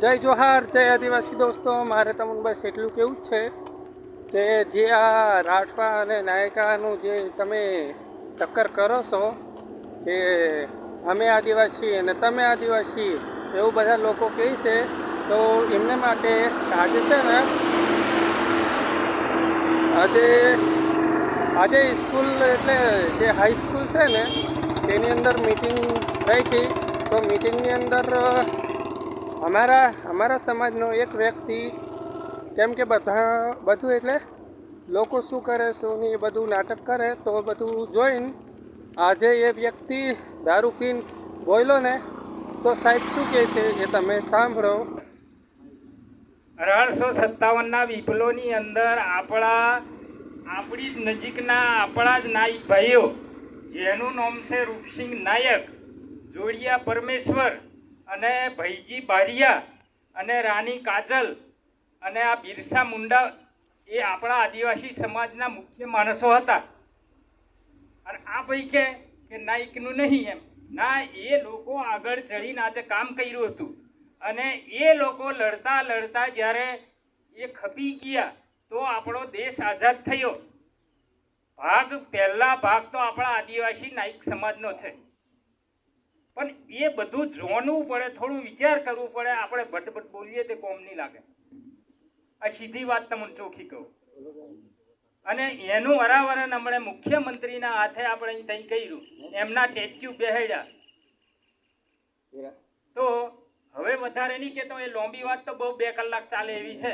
જય જોહાર, જય આદિવાસી દોસ્તો. મારે તમને બસ એટલું કેવું જ છે કે જે આ રાઠવા અને નાયકાનું જે તમે ટક્કર કરો છો કે અમે આદિવાસી અને તમે આદિવાસી એવું બધા લોકો કહે છે, તો એમને માટે આજે છે ને આજે આજે સ્કૂલ એટલે જે હાઈસ્કૂલ છે ને, તેની અંદર મિટિંગ રાખી તો મિટિંગની અંદર અમારા અમારા સમાજનો એક વ્યક્તિ, કેમ કે બધા, બધું એટલે લોકો શું કરે, શું નહીં, એ બધું નાટક કરે, તો બધું જોઈને આજે એ વ્યક્તિ દારૂ પીને બોલ્યો ને, તો સાહેબ શું કહે છે એ તમે સાંભળો. અઢારસો સત્તાવનના વિપ્લવની અંદર આપણા, આપણી જ નજીકના આપણા જ નાયક ભાઈઓ, જેનું નામ છે રૂપસિંહ નાયક, જોડિયા પરમેશ્વર. અને ભૈજી બારિયા અને રાણી કાજલ અને આ બિરસા મુંડા એ આપણા આદિવાસી સમાજના મુખ્ય માણસો હતા. અને આ ભાઈ કે કે નાયકનું નહીં એમ. ના, એ લોકો આગળ ચડીને આજે કામ કર્યું હતું. અને એ લોકો લડતા લડતા જ્યારે એ ખપી ગયા તો આપણો દેશ આઝાદ થયો. ભાગ પહેલા ભાગ તો આપણા આદિવાસી નાયક સમાજનો છે. પણ એ બધું જોવાનું પડે થોડું વિચાર કરવું પડે આપણે ભટભટ બોલીએ તે કોમ નહીં લાગે. આ સીધી વાત તમને ચોખ્ખી કહું. અને એનું અરાવરણ હમણાં મુખ્યમંત્રીના હાથે આપણે અહીં તઈ કર્યું. એમના સ્ટેચ્યુ બેહેડ્યા. તો હવે વધારે નહીં કહેતો એ લોંબી વાત તો બહુ બે કલાક ચાલે એવી છે.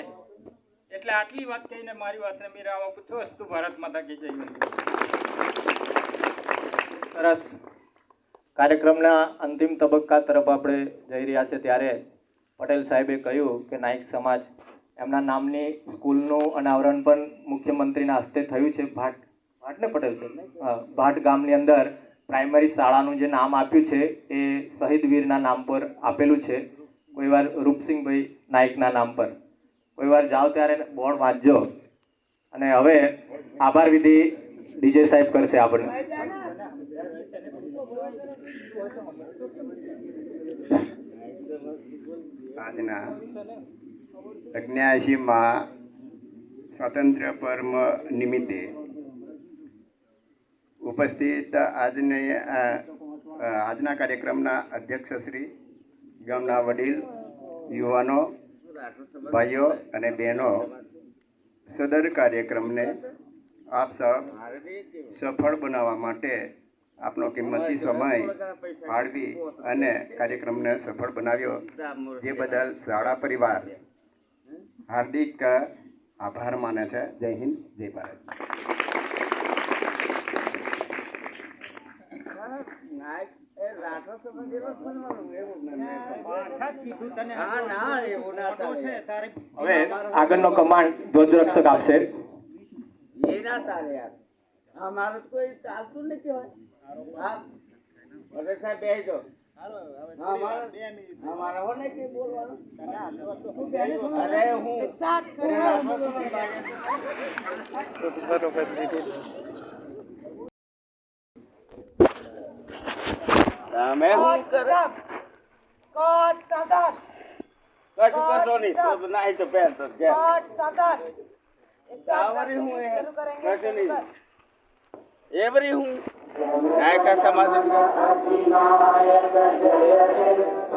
એટલે આટલી વાત કહીને મારી વાતને મેરાવા પૂછો અસ્તુ ભારત માતા કી જય. સરસ. કાર્યક્રમના અંતિમ તબક્કા તરફ આપણે જઈ રહ્યા છે ત્યારે પટેલ સાહેબે કહ્યું કે નાયક સમાજ એમના નામની સ્કૂલનું અનાવરણ પણ મુખ્યમંત્રીના હસ્તે થયું છે. ભાટ ભાટ ને પટેલ સાહેબ હા, ભાટ ગામની અંદર પ્રાઇમરી શાળાનું જે નામ આપ્યું છે એ શહીદ વીરના નામ પર આપેલું છે. કોઈ વાર રૂપસિંહભાઈ નાયકના નામ પર. કોઈ વાર જાઓ ત્યારે બોર્ડ વાંચજો. અને હવે આભાર વિધિ ડીજે સાહેબ કરશે આપણને. આજના અગ્ન્યાસીમાં સ્વાતંત્ર્ય પર્વ નિમિત્તે ઉપસ્થિત આજની આજના કાર્યક્રમના અધ્યક્ષ શ્રી, ગામના વડીલ, યુવાનો, ભાઈઓ અને બહેનો, સદર કાર્યક્રમને આપ સફળ બનાવવા માટે આપનો કિંમતી સમય ફાળવી અને કાર્યક્રમને સફળ બનાવ્યો. જે બદલ શાળા પરિવાર હાર્દિક આભાર માને છે. જય હિન્દ જય ભારત. હવે આગળનો કમાન્ડ ધ્વજરક્ષક આપશે. એ ના ચાલે તો કોઈ ચાલતું નથી હોય. ભલે સાહેબ બેસી જો. અમારે અમારે અરે હું તમે શું કરે કશું કરશો નહીં તો નહીં તો પહેલ તો કે આવરી હું કશું નહીં. ఎవరి నాయక సమాజం